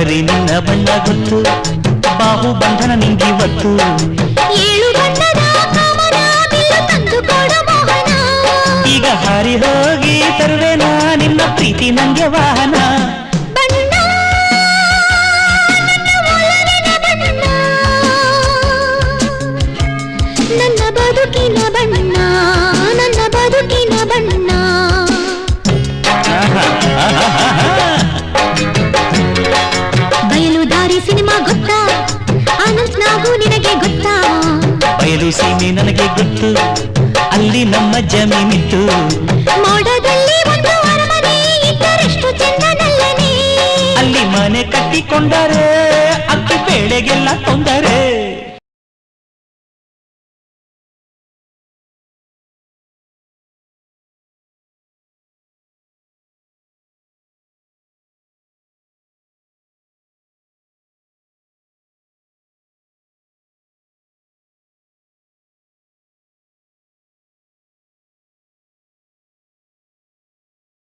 ಬಣ್ಣ ಗೊತ್ತು ಬಾಹು ಬಂಧನ ನಿಂಗಿವತ್ತು. ಈಗ ಹಾರಿ ಹೋಗಿ ತರುವೆನ ನಿನ್ನ ಪ್ರೀತಿ ನಂಗೆ ವಾಹನ. ನನ್ನ ನನ್ನ ಬದುಕಿನ ಬಣ್ಣ. ದಾರಿ ಸಿನಿಮಾ ಗೊತ್ತಾ? ಅನಂತ್ ನಾವು ನಿನಗೆ ಗೊತ್ತಾ? ಬಯಲು ಸೀಮೆ ನನಗೆ ಗೊತ್ತು ಅಲ್ಲಿ ನಮ್ಮ ಜಮೀನಿತ್ತು ಮೋಡದಲ್ಲಿ ಒಂದು ಅರಮನೆ ಇದ್ದರಷ್ಟು ಚಂದನಲ್ಲನೆ ಅಲ್ಲಿ ಮನೆ ಕಟ್ಟಿಕೊಂಡರೆ ಅಕ್ಕಿ ಬೇಳೆಗೆಲ್ಲ ತೊಂದರೆ.